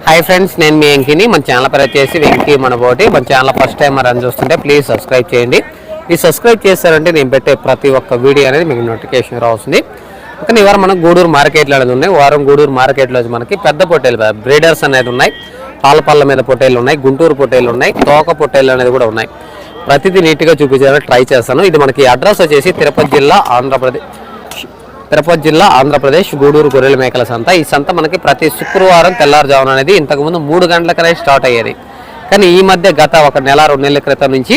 Hi friends నేను మీ వెంకిని. మన channel పేరు వచ్చేసి వెంకీ మనబోటి మన ఛానల్ ఫస్ట్ టైం రన్ చూస్తుంటే ప్లీజ్ సబ్స్క్రైబ్ చేయండి. ఈ సబ్స్క్రైబ్ చేశారంటే నేను పెట్టే ప్రతి ఒక్క వీడియో అనేది మీకు నోటిఫికేషన్ రావుతుంది కానీ ఇవాళ మనం గూడూరు మార్కెట్లో అనేది ఉన్నాయి. వారం గూడూరు మార్కెట్లో వచ్చి మనకి పెద్ద పొట్టేలు బ్రీడర్స్ అనేది ఉన్నాయి. పాలపల్ల మీద పొట్టేలు ఉన్నాయి. గుంటూరు పొట్టేలు ఉన్నాయి. తోక పొట్టేలు అనేది కూడా ఉన్నాయి. ప్రతిదీ నీట్గా చూపించాలని ట్రై చేస్తాను. ఇది మనకి అడ్రస్ వచ్చేసి తిరుపతి జిల్లా ఆంధ్రప్రదేశ్ తిరుపతి జిల్లా ఆంధ్రప్రదేశ్ గూడూరు గొర్రెల మేకల సంత. ఈ సంత మనకి ప్రతి శుక్రవారం తెల్లారుజామున అనేది ఇంతకుముందు మూడు గంటలకనే స్టార్ట్ అయ్యేది. కానీ ఈ మధ్య గత ఒక నెల రెండు నెలల క్రితం నుంచి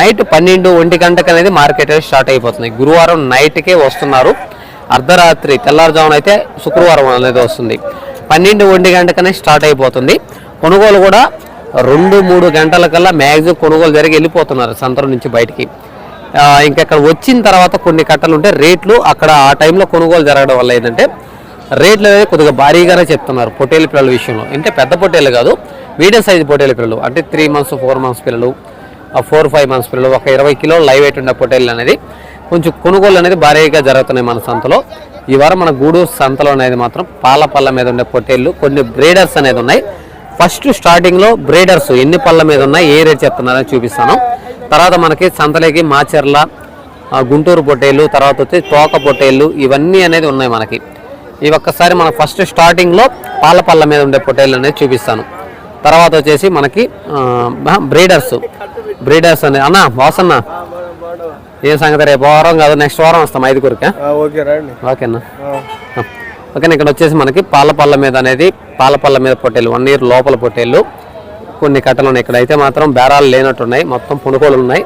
నైట్ పన్నెండు ఒంటి గంటకు అనేది మార్కెట్ అనేది స్టార్ట్ అయిపోతుంది. గురువారం నైట్కే వస్తున్నారు. అర్ధరాత్రి తెల్లారుజామున అయితే శుక్రవారం అనేది వస్తుంది. పన్నెండు ఒంటి గంటకనే స్టార్ట్ అయిపోతుంది. కొనుగోలు కూడా రెండు మూడు గంటల కల్లా మ్యాక్సిమం కొనుగోలు జరిగి వెళ్ళిపోతున్నారు సంతరం నుంచి బయటికి. ఆ, ఇంకా ఇక్కడ వచ్చిన తర్వాత కొన్ని కట్టలు ఉంటే రేట్లు అక్కడ ఆ టైంలో కొనుగోలు జరగడం వల్ల ఏంటంటే రేట్లు అనేది కొద్దిగా భారీగానే చెప్తున్నారు పొట్టేలు పిల్లల విషయంలో. అంటే పెద్ద పొట్టేలు కాదు మీడియం సైజ్ పొట్టేలు పిల్లలు. అంటే త్రీ మంత్స్ ఫోర్ మంత్స్ పిల్లలు ఫోర్ ఫైవ్ మంత్స్ పిల్లలు ఒక ఇరవై కిలోలు లైవ్ వెయిట్ ఉండే పొట్టేలు అనేది కొంచెం కొనుగోలు అనేది భారీగా జరుగుతున్నాయి మన సంతలో. ఈ వారం మన గూడూరు సంతలో అనేది మాత్రం పాల పళ్ళ మీద ఉండే పొట్టేళ్ళు కొన్ని బ్రీడర్స్ అనేది ఉన్నాయి. ఫస్ట్ స్టార్టింగ్లో బ్రీడర్స్ ఎన్ని పళ్ళ మీద ఉన్నాయి ఏ రేట్ చెప్తున్నారని చూపిస్తాను. తర్వాత మనకి సంతలేకి మాచర్ల గుంటూరు పొట్టేళ్ళు తర్వాత వచ్చి తోక పొట్టేళ్ళు ఇవన్నీ అనేది ఉన్నాయి మనకి. ఇవి ఒక్కసారి మన ఫస్ట్ స్టార్టింగ్లో పాల పళ్ళ మీద ఉండే పొట్టేళ్ళు అనేది చూపిస్తాను. తర్వాత వచ్చేసి మనకి బ్రీడర్స్ బ్రీడర్స్ అనేది అన్న వాసన్న. ఏం సంగతి రేపు వారం కాదు నెక్స్ట్ వారం వస్తాం ఐదుగురికి. ఓకే ఓకేనా? ఓకేనా ఇక్కడ వచ్చేసి మనకి పాలపల్ల మీద అనేది పాల పళ్ళ మీద పొట్టేలు వన్ ఇయర్ లోపల పొట్టేళ్ళు. కొన్ని కట్టలు ఉన్నాయి ఇక్కడ అయితే మాత్రం బేరాలు లేనట్టున్నాయి. మొత్తం పునుకోలు ఉన్నాయి.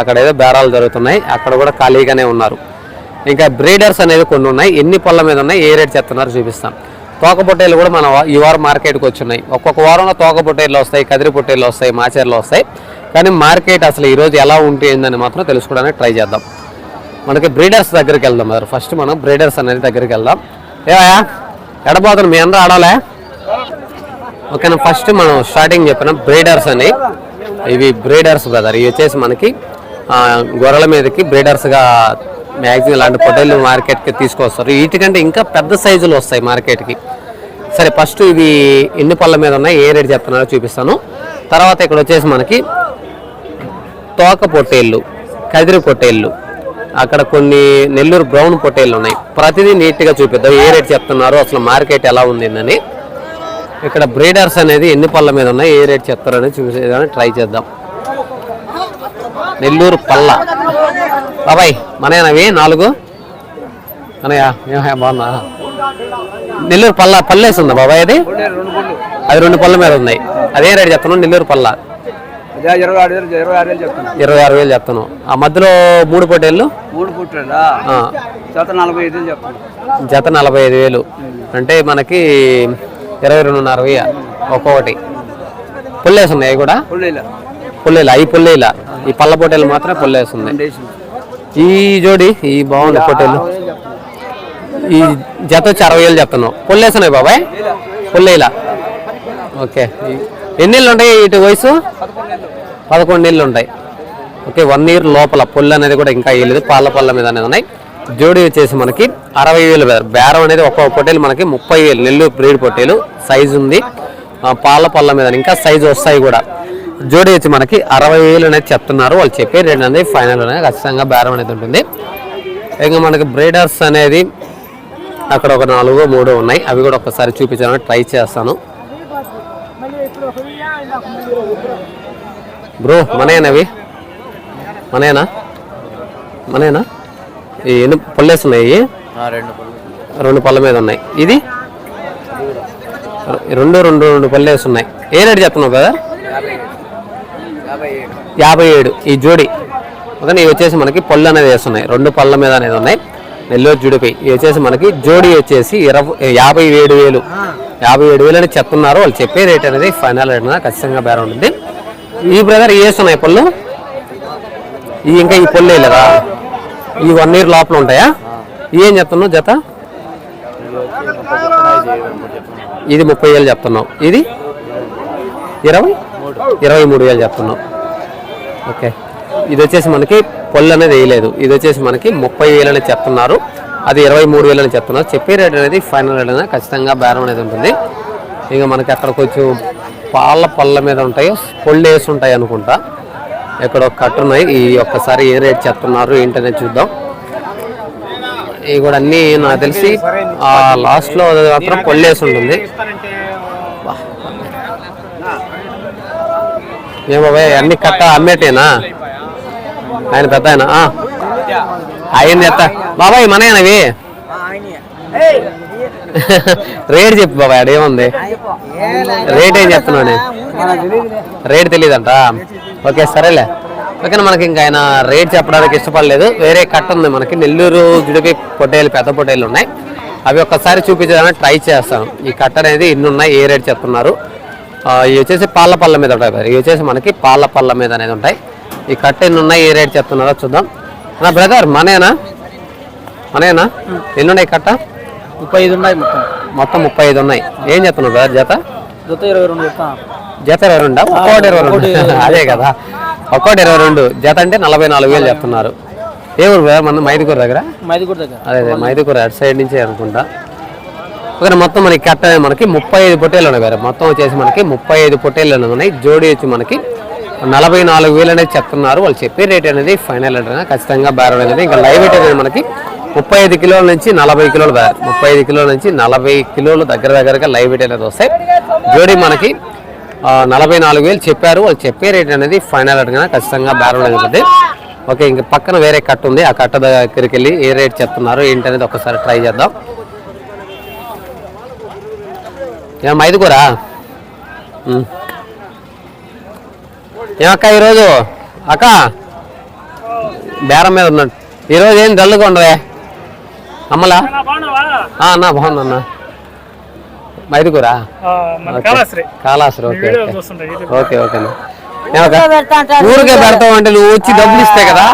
అక్కడ ఏదో బేరాలు జరుగుతున్నాయి. అక్కడ కూడా ఖాళీగానే ఉన్నారు. ఇంకా బ్రీడర్స్ అనేవి కొన్ని ఉన్నాయి. ఎన్ని పళ్ళ మీద ఉన్నాయి? ఏ రేట్ చెప్తున్నారు చూపిస్తాం. తోక పొట్టేలు కూడా మన ఈ వారం మార్కెట్కి వచ్చినాయి. ఒక్కొక్క వారంలో తోక పొట్టేలు వస్తాయి కదిరి పొట్టేలు వస్తాయి మాచేర్లు వస్తాయి. కానీ మార్కెట్ అసలు ఈరోజు ఎలా ఉంటుందని మాత్రం తెలుసుకోవడానికి ట్రై చేద్దాం. మనకి బ్రీడర్స్ దగ్గరికి వెళ్దాం. మరి ఫస్ట్ మనం బ్రీడర్స్ అనేది దగ్గరికి వెళ్దాం. ఏవయా ఎడబోతున్నాం మీ అందరూ ఆడాలే? ఓకేనా ఫస్ట్ మనం స్టార్టింగ్ చెప్పిన బ్రీడర్స్ అని. ఇవి బ్రీడర్స్ బ్రదర్ ఇవి వచ్చేసి మనకి గొర్రెల మీదకి బ్రీడర్స్గా మ్యాక్సిమం ఇలాంటి పొట్టేళ్ళు మార్కెట్కి తీసుకొస్తారు. వీటికంటే ఇంకా పెద్ద సైజులు వస్తాయి మార్కెట్కి. సరే ఫస్ట్ ఇవి ఎన్ని పళ్ళ మీద ఉన్నాయి ఏ రేట్ చెప్తున్నారో చూపిస్తాను. తర్వాత ఇక్కడ వచ్చేసి మనకి తోక పొట్టేళ్ళు కదిరి పొట్టేళ్ళు అక్కడ కొన్ని నెల్లూరు బ్రౌన్ పొట్టేళ్ళు ఉన్నాయి. ప్రతిదీ నీట్గా చూపిద్దాం. ఏ రేట్ చెప్తున్నారు అసలు మార్కెట్ ఎలా ఉందని ఇక్కడ బ్రీడర్స్ అనేది ఎన్ని పళ్ళ మీద ఉన్నాయి ఏ రేట్ చెప్తారని చూసేదాన్ని ట్రై చేద్దాం. నెల్లూరు పళ్ళ. బాబాయ్ మనయనవి నాలుగు? అనయా బాగున్నా? నెల్లూరు పళ్ళ పల్లేసి ఉందా బాబాయ్ అది? అది రెండు పళ్ళ మీద ఉన్నాయి. అదే రేట్ చెప్తున్నాను నెల్లూరు పళ్ళ. ఇరవై ఆరు వేలు ఇరవై ఆరు వేలు చెప్తాను ఇరవై ఆరు వేలు చెప్తాను ఆ మధ్యలో మూడు పొట్టేళ్ళు మూడు పుట్టాడా ఆ, చేత నలభై ఐదు వేలు చెప్తాను జత నలభై ఐదు వేలు. అంటే మనకి ఇరవై రెండున్నర వెయ్యి ఒక్కొక్కటి. పుల్లేసి ఉన్నాయి అవి కూడా? పుల్లేలా. ఈ పుల్లేలా. ఈ పళ్ళ పొట్టేలు మాత్రమే పుల్లేసి ఉన్నాయి ఈ జోడి ఈ బాగుంది పొట్టేలు ఈ జత వచ్చి అరవై వేలు చెప్తున్నావు పుల్లేసి ఉన్నాయి బాబాయ్ పుల్లేలా. ఓకే. ఈ- ఎన్ని ఉంటాయి ఇటు వయసు? పదకొండు నెలలు ఉంటాయి. ఓకే వన్ ఇయర్ లోపల పొల్లు అనేది కూడా ఇంకా వేయలేదు పాల పళ్ళ మీద అనేది ఉన్నాయి. జోడి వచ్చేసి మనకి అరవై వేలు బేరం. అనేది ఒక్కొక్క పొట్టేలు మనకి ముప్పై వేలు నెల్లూరు బ్రీడ్ పొట్టేలు సైజు ఉంది. ఆ, పాల పళ్ళ మీద ఇంకా సైజు వస్తాయి కూడా. జోడి వచ్చి మనకి అరవై వేలు అనేది చెప్తున్నారు వాళ్ళు చెప్పే రేట్ అనేది ఫైనల్ అనేది ఖచ్చితంగా బేరం అనేది ఉంటుంది. ఇంకా మనకి బ్రీడర్స్ అనేది అక్కడ ఒక నాలుగో మూడు ఉన్నాయి. అవి కూడా ఒకసారి చూపించడానికి ట్రై చేస్తాను. బ్రో మనయేనవి మనయేనా? మనయేనా? ఈ ఎన్ని పళ్ళేసి ఉన్నాయి? రెండు పళ్ళ. మీద ఉన్నాయి. ఇది? రెండు రెండు రెండు పళ్ళేసి ఉన్నాయి ఏ రేటు చెప్తున్నావు కదా యాభై ఏడు. యాభై ఏడు. ఈ జోడి. ఓకే ఇవి వచ్చేసి మనకి పళ్ళు అనేది వేస్తున్నాయి. రెండు పళ్ళ మీద అనేది ఉన్నాయి. నెల్లూరు జుడిపై. ఇవి వచ్చేసి మనకి జోడి వచ్చేసి ఇరవై యాభై ఏడు వేలు. యాభై ఏడు వేలు అని చెప్తున్నారు. వాళ్ళు చెప్పే రేట్ అనేది ఫైనల్ రేట్ అనేది ఖచ్చితంగా బేరం ఉంటుంది. ఈ బ్రదర్ ఏ వేస్తున్నాయి పళ్ళు? ఈ ఇంకా ఈ పళ్ళు వేయలేదా ఈ వన్ ఇయర్ లోపల ఉంటాయా? ఏం చెప్తున్నావు జత? ఇది ముప్పై వేలు చెప్తున్నావు. ఇది? ఇరవై? ఇరవై మూడు వేలు చెప్తున్నావు. ఓకే. ఇది వచ్చేసి మనకి పళ్ళు అనేది వేయలేదు. ఇది వచ్చేసి మనకి ముప్పై వేలు అనేది చెప్తున్నారు. అది ఇరవై మూడు వేలు అని చెప్తున్నారు. చెప్పే రేట్ అనేది ఫైనల్ రేట్ అనేది ఖచ్చితంగా బేరం అనేది ఉంటుంది. ఇంకా మనకి అక్కడ కొంచెం పాల పళ్ళ మీద ఉంటాయి పొళ్ళు వేసి ఉంటాయి అనుకుంటా. ఇక్కడ ఒక కట్ట ఉన్నాయి. ఈ ఒక్కసారి ఏ రేట్ చెప్తున్నారు ఏంటనేది చూద్దాం. ఇవి కూడా అన్నీ నాకు తెలిసి ఆ మాత్రం పొళ్ళేసి ఉంటుంది. ఏమో అన్ని కట్ట అమ్మేటేనా? ఆయన పెద్ద ఆయన ఆయన ఎత్త. బాబాయ్ మనయేనవి రేట్ చెప్పు బాబాయ్ ఆడ ఏముంది? రేట్ ఏం చెప్తున్నాను రేట్ తెలియదంట ఓకే సరేలే. ఓకేనా మనకి ఇంకా ఆయన రేట్ చెప్పడానికి ఇష్టపడలేదు. వేరే కట్ట ఉంది మనకి. నెల్లూరు జుడిపి పొట్టేలు పెద్ద పొట్టేలు ఉన్నాయి. అవి ఒక్కసారి చూపించడానికి ట్రై చేస్తాను. ఈ కట్ట అనేది ఇన్ని ఉన్నాయి ఏ రేట్ చెప్తున్నారు? ఇవి వచ్చేసి పాల పళ్ళ మీద ఉంటాయి ఇవి వచ్చేసి మనకి పాల పళ్ళ మీద అనేది ఉంటాయి. ఈ కట్ట ఎన్ని ఉన్నాయి ఏ రేట్ చెప్తున్నారో చూద్దాం. నా బ్రదర్ మనేనా? మనేనా? ఎన్ని ఉన్నాయి కట్ట? ముప్పై ఐదు ఉన్నాయి మొత్తం. మొత్తం ముప్పై ఐదు ఉన్నాయి. ఏం చెప్తున్నావు బ్రదర్ జత? జత ఇరవై రెండు జత. ఇరవై రెండు? ఒక్కోటి ఇరవై రెండు. అదే కదా. ఒక్కోటి ఇరవై రెండు. జత అంటే నలభై నాలుగు వేలు చెప్తున్నారు. ఏ ఊరు బ్రదర్ మన మైదుకూరు దగ్గర? మైదుగూడ దగ్గర. అదే అదే మైదుకూరు అటు సైడ్ నుంచే అనుకుంటా. ఓకే మొత్తం మనకి కట్ట మనకి ముప్పై ఐదు పొట్టేలు ఉన్నాయి మొత్తం వచ్చేసి మనకి ముప్పై ఐదు పొట్టేలు అనేది ఉన్నాయి. జోడి వచ్చి మనకి నలభై నాలుగు వేలు అనేది చెప్తున్నారు. వాళ్ళు చెప్పే రేట్ అనేది ఫైనల్ రేట్ అనేది ఖచ్చితంగా బేరం అనేది ఇంకా లైవ్ రేట్ అనేది మనకి ముప్పై ఐదు కిలోల నుంచి నలభై కిలోలు బేరం ముప్పై ఐదు కిలోల నుంచి నలభై కిలోలు దగ్గర దగ్గరగా లైవ్ రేట్ అనేది వస్తాయి. జోడి మనకి నలభై నాలుగు వేలు చెప్పారు. వాళ్ళు చెప్పే రేట్ అనేది ఫైనల్ రేట్ కన్నా ఖచ్చితంగా బేరం అనేది ఉంటుంది ఓకే ఇంక పక్కన వేరే కట్ట ఉంది. ఆ కట్ట దగ్గరికి వెళ్ళి ఏ రేట్ చెప్తున్నారు ఏంటనేది ఒకసారి ట్రై చేద్దాం. ఏం ఐదుగురా? ఏమక్క ఈరోజు? అక్క? బేరం మీద ఉన్నాడు. ఈరోజు ఏం డల్లుగా ఉండవే? అమ్మలా? ఆ, అన్న బాగున్నా అన్న. ఐదుగురా కాలాసరి ఓకే. Okay okay. ఓకే అన్న. ఏమక్క? ఊరికే పెడతావు అంటే నువ్వు వచ్చి డబ్బులు ఇస్తే కదా?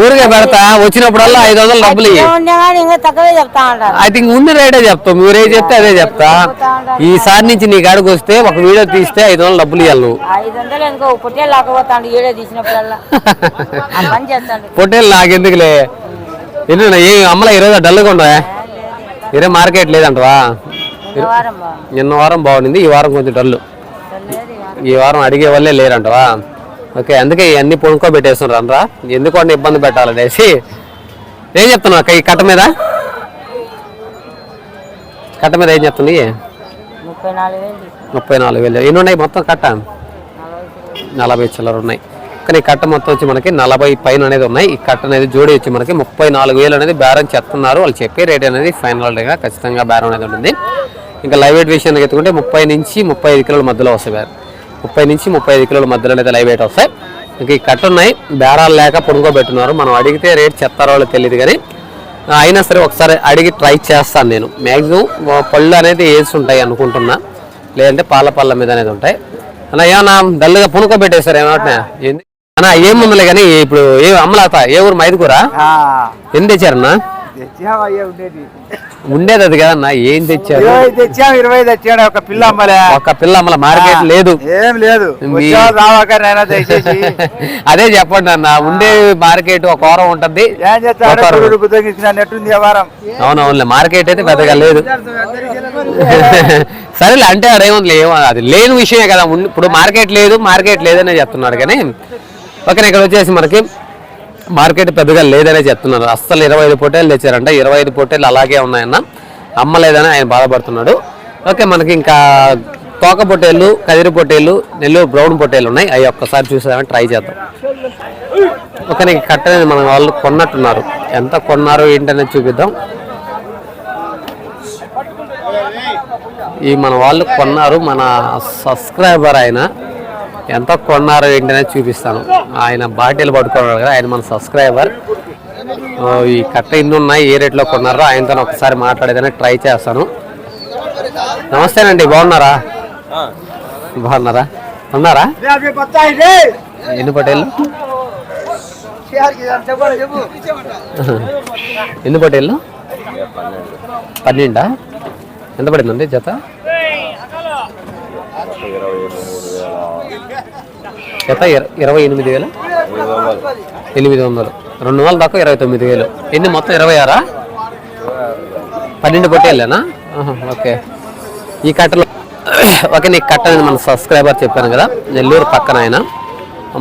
ఊరికే పెడతా వచ్చినప్పుడల్లా ఐదు వందలు డబ్బులు చెప్తా ఐ థింక్ ఉన్న రేటే చెప్తావు మీరే చెప్తే అదే చెప్తా. ఈసారి నుంచి నీ కాడికి వస్తే ఒక వీడియో తీస్తే ఐదు వందలు డబ్బులు ఇవ్వాలి పొట్టేలు నాకెందుకులే ఎన్ని ఏ అమ్మల ఈరోజు డల్గా ఉండవా ఇరే మార్కెట్ లేదంటవా. నిన్న వారం బాగుంది. ఈ వారం కొంచెం డల్లు. ఈ వారం అడిగే వాళ్ళే లేరంటవా? ఓకే అందుకే ఇవన్నీ పొనుకోబెట్టేస్తున్నారు అనరా. ఎందుకు అంటే ఇబ్బంది పెట్టాలనేసి. ఏం చెప్తున్నావు అక్క ఈ కట్ట మీద? కట్ట మీద ఏం చెప్తుంది ముప్పై నాలుగు వేలు. ఎన్ని ఉన్నాయి మొత్తం కట్ట? నలభై చిల్లర ఉన్నాయి. కానీ ఈ కట్ట మొత్తం వచ్చి మనకి నలభై పైన అనేది ఉన్నాయి. ఈ కట్ట అనేది జోడి వచ్చి మనకి ముప్పై నాలుగు వేలు అనేది బేరం చెప్తున్నారు వాళ్ళు చెప్పే రేట్ అనేది ఫైనల్ ఖచ్చితంగా బేరం అనేది ఉంటుంది. ఇంకా లైవ్ వెయిట్ విషయానికి ఎత్తుకుంటే ముప్పై నుంచి ముప్పై ఐదు కిలోల మధ్యలో వస్తాయి బేరం. ముప్పై నుంచి ముప్పై ఐదు కిలోల మధ్యలో అయితే లైవ్ వెయిట్ వస్తాయి. ఇంకా ఈ కట్ట ఉన్నాయి. బేరాలు లేక పొడుకోబెట్టున్నారు మనం అడిగితే రేట్ చెప్తారో వాళ్ళు తెలియదు కానీ అయినా సరే ఒకసారి అడిగి ట్రై చేస్తాను నేను. మ్యాక్సిమం పళ్ళు అనేది వేసి ఉంటాయి అనుకుంటున్నా. లేదంటే పాల పళ్ళ మీద అనేది ఉంటాయి. అన్న ఏమన్నా డల్గా పునుకోబెట్టేశారు ఏమన్నా అన్న ఏముందిలే కానీ ఇప్పుడు ఏ అమ్మలాత? ఏ ఊరు? మైదుకూరా? ఎన్ని తెచ్చారన్నా? ఉండేది అది కదన్నా ఏం తెచ్చారు? ఇరవై తెచ్చాం ఇరవై తెచ్చాడు ఒక పిల్ల అమ్మలే. ఒక పిల్ల అమ్మల మార్కెట్ లేదు. ఏం లేదు. అదే చెప్పండి అన్న ఉండే మార్కెట్ ఒక వారం ఉంటది. అవునవునులే మార్కెట్ అయితే పెద్దగా లేదు. సరేలే అంటే అదేముంది ఏమో అది లేని విషయమే కదా. ఇప్పుడు మార్కెట్ లేదు మార్కెట్ లేదనే చెప్తున్నాడు కానీ. ఓకే ఇక్కడ వచ్చేసి మనకి మార్కెట్ పెద్దగా లేదనే చెప్తున్నారు. అస్సలు ఇరవై ఐదు పొట్టేలు తెచ్చారంట. ఇరవై ఐదు పొట్టేలు అలాగే ఉన్నాయన్న అమ్మలేదని ఆయన బాధపడుతున్నాడు. ఓకే మనకి ఇంకా తోక పొట్టేళ్ళు కదిరి పొట్టేళ్ళు నెల్లూరు బ్రౌన్ పొట్టేలు ఉన్నాయి. అవి ఒక్కసారి చూసామని ట్రై చేద్దాం. ఓకే నీకు కట్టనేది మన వాళ్ళు కొన్నట్టున్నారు. ఎంత కొన్నారు ఏంటనేది చూపిద్దాం. ఈ మన వాళ్ళు కొన్నారు మన సబ్స్క్రైబర్ అయినా ఎంత కొన్నారు ఏంటనేది చూపిస్తాను. ఆయన బాటిల్ పట్టుకున్నారు కదా ఆయన మన సబ్స్క్రైబర్. ఈ కట్ట ఇన్ని ఉన్నాయి ఏ రేట్లో కొన్నారో ఆయనతో ఒకసారి మాట్లాడేదని ట్రై చేస్తాను. నమస్తేనండి బాగున్నారా? బాగున్నారా? ఉన్నారా? ఎన్ని పటేళ్ళు ఎన్ని పటేళ్ళు పన్నెండా. ఎంత పడిందండి జత? జత ఇరవై ఎనిమిది వేలు? ఎనిమిది వందలు. రెండు వందల దాకా ఇరవై తొమ్మిది వేలు. ఎన్ని మొత్తం ఇరవై ఆరా? పన్నెండు పొట్టేళ్ళేనా ఓకే. ఈ కట్టలో ఓకే నీకు కట్ట అనేది మన సబ్స్క్రైబర్ చెప్పాను కదా నెల్లూరు పక్కన ఆయన.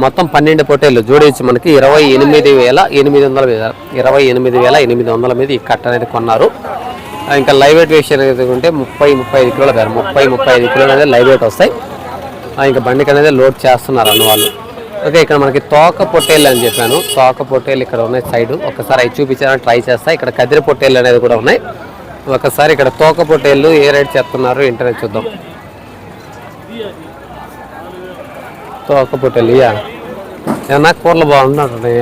మొత్తం పన్నెండు పొట్టేళ్ళు జోడించి మనకి ఇరవై ఎనిమిది వేల ఎనిమిది వందల మీద ఇరవై ఎనిమిది వేల ఎనిమిది వందల మీద ఈ కట్ట అనేది కొన్నారు. ఇంకా లైవ్ వెయిట్ విషయం అనేది ఉంటే ముప్పై ముప్పై ఐదు కిలోల పేరు ముప్పై ముప్పై ఐదు కిలోలు అనేది లైవ్ వెయిట్ వస్తాయి. ఇంకా బండికి అనేది లోడ్ చేస్తున్నారు అన్న వాళ్ళు. ఓకే ఇక్కడ మనకి తోక పొట్టేళ్ళు అని చెప్పాను. తోక పొట్టేళ్ళు ఇక్కడ ఉన్నాయి సైడ్. ఒకసారి అవి చూపించాలని ట్రై చేస్తా. ఇక్కడ కదిరి పొట్టేళ్ళు అనేది కూడా ఉన్నాయి. ఒకసారి ఇక్కడ తోక పొట్టేళ్ళు ఏ రేట్ చెప్తున్నారు ఇంటర్నెట్ చూద్దాం. తోక పొట్టేళ్ళు ఇయ్యా. ఏమన్నా కూరలు బాగుంటున్నాయి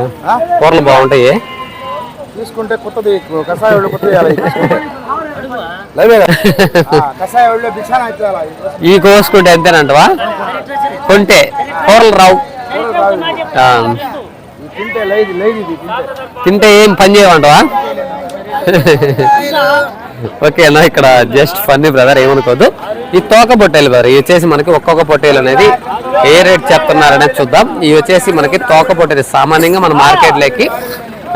కూరలు బాగుంటాయి? తీసుకుంటే కొత్తది ఒళ్ళు ఈ కోసుకుంటే అంతేనంటవా? కొంటే. కూరలు రావు. తింటే లైది లైది ఇది తింటే. తింటే ఏం పని చేయమంటావా ఓకేనా ఇక్కడ జస్ట్ ఫన్నీ బ్రదర్ ఏమనుకోవద్దు ఈ తోక పొట్టేలు బ్రదర్ ఇవి వచ్చేసి మనకి ఒక్కొక్క పొట్టేలు అనేది ఏ రేట్ చెప్తున్నారనేది చూద్దాం. ఇవి వచ్చేసి మనకి తోక పొట్టేలు సామాన్యంగా మన మార్కెట్లోకి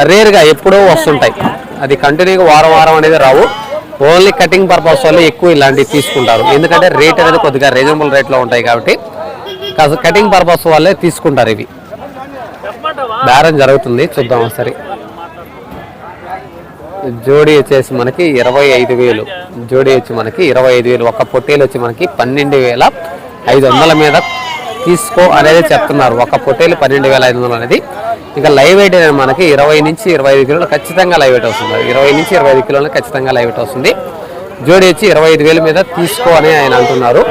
రేర్గా ఎప్పుడో వస్తుంటాయి. అది కంటిన్యూగా వారం వారం అనేది రావు. ఓన్లీ కటింగ్ పర్పస్ వల్ల ఎక్కువ ఇలాంటివి తీసుకుంటారు. ఎందుకంటే రేట్ అనేది కొద్దిగా రీజనబుల్ రేట్లో ఉంటాయి కాబట్టి కాస్త కటింగ్ పర్పస్ వాళ్ళే తీసుకుంటారు ఇవి. బేరం జరుగుతుంది చూద్దాం ఒకసారి. జోడీ వచ్చేసి మనకి ఇరవై ఐదు వేలు. జోడీ వచ్చి మనకి ఇరవై ఐదు వేలు. ఒక పొట్టేలు వచ్చి మనకి పన్నెండు వేల ఐదు వందల మీద తీసుకో అనేది చెప్తున్నారు. ఒక పొట్టేలు పన్నెండు వేల ఐదు వందలు అనేది. ఇక లైవ్ వెయిట్ అనేది మనకి ఇరవై నుంచి ఇరవై ఐదు కిలోలు ఖచ్చితంగా లైవ్ వెయిట్ వస్తుంది. ఇరవై నుంచి ఇరవై ఐదు కిలోలు ఖచ్చితంగా లైవ్ వెయిట్ వస్తుంది. జోడీ వచ్చి ఇరవై ఐదు వేల మీద తీసుకో అని ఆయన అంటున్నారు.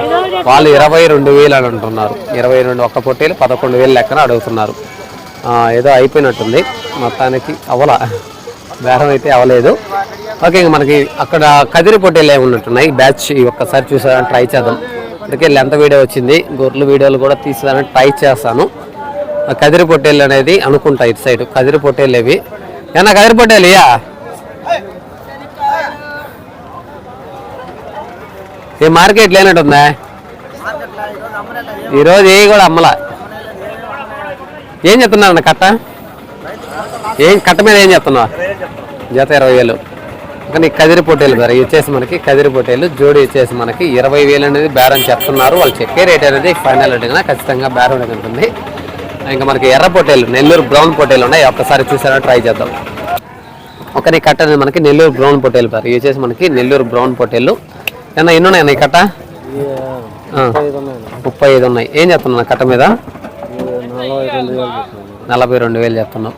వాళ్ళు ఇరవై రెండు వేలు అని అంటున్నారు. ఇరవై రెండు ఒక్క పొట్టేలు పదకొండు వేలు లెక్కన అడుగుతున్నారు. ఏదో అయిపోయినట్టుంది. మొత్తానికి అవల. బేరం అయితే అవ్వలేదు ఓకే ఇంక మనకి అక్కడ కదిరి పొట్టేలు ఏమి ఉన్నట్టున్నాయి. బ్యాచ్ ఈ ఒక్కసారి చూసారని ట్రై చేద్దాం. ఇప్పటికే లెంత వీడియో వచ్చింది. గొర్రెల వీడియోలు కూడా తీసేదానికి ట్రై చేస్తాను. కదిరి పొట్టేళ్ళు అనేది అనుకుంటా ఇటు సైడ్. కదిరి పొట్టేళ్ళు ఇవి. ఏమన్నా కదిరి పొట్టేలు ఇయా ఈ మార్కెట్ లేనట్టుందా ఈరోజు ఏ కూడా అమ్మలా. ఏం చెప్తున్నారన్న కట్ట? ఏం కట్ట మీద ఏం చెప్తున్నావు? జత ఇరవై వేలు. కానీ కదిరి పొట్టేలు బేర ఇచ్చేసి మనకి కదిరి పొట్టేలు జోడి ఇచ్చేసి మనకి ఇరవై వేలు అనేది బేరం చెప్తున్నారు. వాళ్ళు చెప్పే రేట్ అనేది ఫైనల్ రేట్ ఖచ్చితంగా బేరం అనేది ఉంటుంది. ఇంకా మనకి ఎర్ర పొట్టేలు నెల్లూరు బ్రౌన్ పొట్టేలు ఉన్నాయి. ఒక్కసారి చూసారా ట్రై చేద్దాం. ఒక నీ కట్ట అనేది మనకి నెల్లూరు బ్రౌన్ పొట్టేలు పేరు. ఇవి వచ్చేసి మనకి నెల్లూరు బ్రౌన్ పొట్టేలు. ఏమన్నా ఎన్ని ఉన్నాయి నీ కట్ట? ముప్పై ఐదు ఉన్నాయి. ఏం చెప్తున్నా కట్ట మీద? నలభై రెండు వేలు చెప్తున్నాం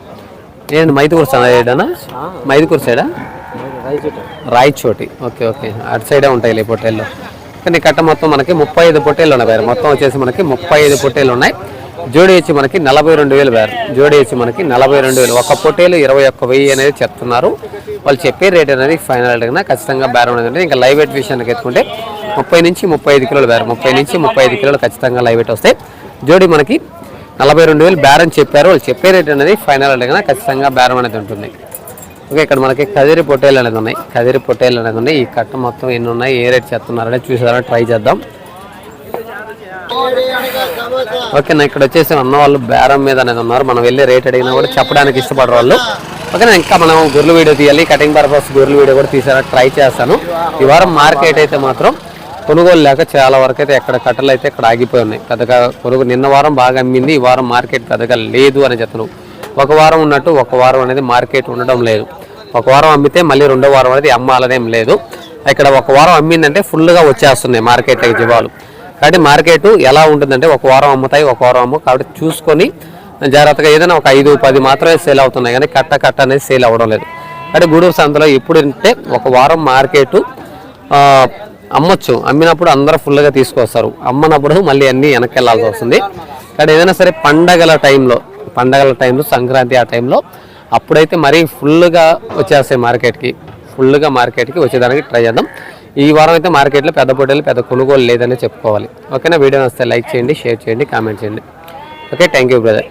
ఏంటి మైదుకూరు సైడనా మైదుకూరు సైడా రాయచోటి. Okay okay. అటు సైడే ఉంటాయి ఈ పొట్టేళ్ళు. కానీ కట్ట మొత్తం మనకి ముప్పై ఐదు పొట్టేళ్ళు ఉన్నాయి. మొత్తం వచ్చేసి మనకి ముప్పై ఐదు పొట్టేళ్ళు ఉన్నాయి. జోడి వచ్చి మనకి నలభై రెండు వేలు వేరు జోడి వచ్చి మనకి నలభై రెండు వేలు. ఒక పొట్టేలు ఇరవై ఒక్క వెయ్యి అనేది చెప్తున్నారు. వాళ్ళు చెప్పే రేట్ అనేది ఫైనల్ రేట్ ఖచ్చితంగా బేరం అనేది ఉంటుంది. ఇంకా లైవ్ వెయిట్ విషయానికి ఎత్తుకుంటే ముప్పై నుంచి ముప్పై ఐదు కిలోలు బేరం ముప్పై నుంచి ముప్పై ఐదు కిలోలు ఖచ్చితంగా లైవ్ వెయిట్ వస్తాయి. జోడి మనకి నలభై రెండు వేలు బేరం చెప్పారు. వాళ్ళు చెప్పే రేట్ అనేది ఫైనల్ రేట్ కన్నా ఖచ్చితంగా బేరం అనేది ఉంటుంది. ఓకే ఇక్కడ మనకి కదిరి పొట్టేలు అనేది ఉన్నాయి. కదిరి పొట్టేలు అనేది ఉన్నాయి. ఈ కట్ట మొత్తం ఎన్ని ఉన్నాయి? ఏ రేట్ చెప్తున్నారని చూసారా ట్రై చేద్దాం. ఓకేనా ఇక్కడ వచ్చేసి అన్న వాళ్ళు బేరం మీద అనేది ఉన్నారు. మనం వెళ్ళి రేట్ అడిగినా కూడా చెప్పడానికి ఇష్టపడరు వాళ్ళు. ఓకేనా ఇంకా మనం గొర్రెల వీడియో తీయాలి. కటింగ్ పర్పస్ గొర్రెల వీడియో కూడా తీసేలా ట్రై చేస్తాను. ఈ వారం మార్కెట్ అయితే మాత్రం కొనుగోలు లేక చాలా వరకు అయితే ఎక్కడ కట్టలు అయితే ఇక్కడ ఆగిపోయి ఉన్నాయి. పెద్దగా కొనుగోలు నిన్న వారం బాగా అమ్మింది ఈ వారం మార్కెట్ పెద్దగా లేదు అని చెప్తున్నాను ఒక వారం ఉన్నట్టు ఒక వారం అనేది మార్కెట్ ఉండడం లేదు. ఒక వారం అమ్మితే మళ్ళీ రెండో వారం అనేది అమ్మాలనేం లేదు. ఇక్కడ ఒక వారం అమ్మిందంటే ఫుల్గా వచ్చేస్తున్నాయి మార్కెట్లోకి జీవాలు. కాబట్టి మార్కెట్ ఎలా ఉంటుందంటే ఒక వారం అమ్ముతాయి ఒక వారం అమ్ము. కాబట్టి చూసుకొని జాగ్రత్తగా ఏదైనా ఒక ఐదు పది మాత్రమే సేల్ అవుతున్నాయి కానీ కట్ట కట్ట అనేది సేల్ అవ్వడం లేదు. అంటే గూడూరు సంతలో ఎప్పుడు అంటే ఒక వారం మార్కెట్ అమ్మొచ్చు. అమ్మినప్పుడు అందరూ ఫుల్గా తీసుకొస్తారు. అమ్మనప్పుడు మళ్ళీ అన్నీ వెనక్కి వెళ్ళాల్సి వస్తుంది. కానీ ఏదైనా సరే పండగల టైంలో పండగల టైంలో సంక్రాంతి ఆ టైంలో అప్పుడైతే మరీ ఫుల్గా వచ్చేస్తాయి మార్కెట్కి. ఫుల్గా మార్కెట్కి వచ్చేదానికి ట్రై చేద్దాం. ఈ వారం అయితే మార్కెట్లో పెద్ద పొట్టేలు పెద్ద కొనుగోలు లేదని చెప్పుకోవాలి. ఓకేనా? వీడియో వస్తే లైక్ చేయండి షేర్ చేయండి కామెంట్ చేయండి. Okay thank you brother.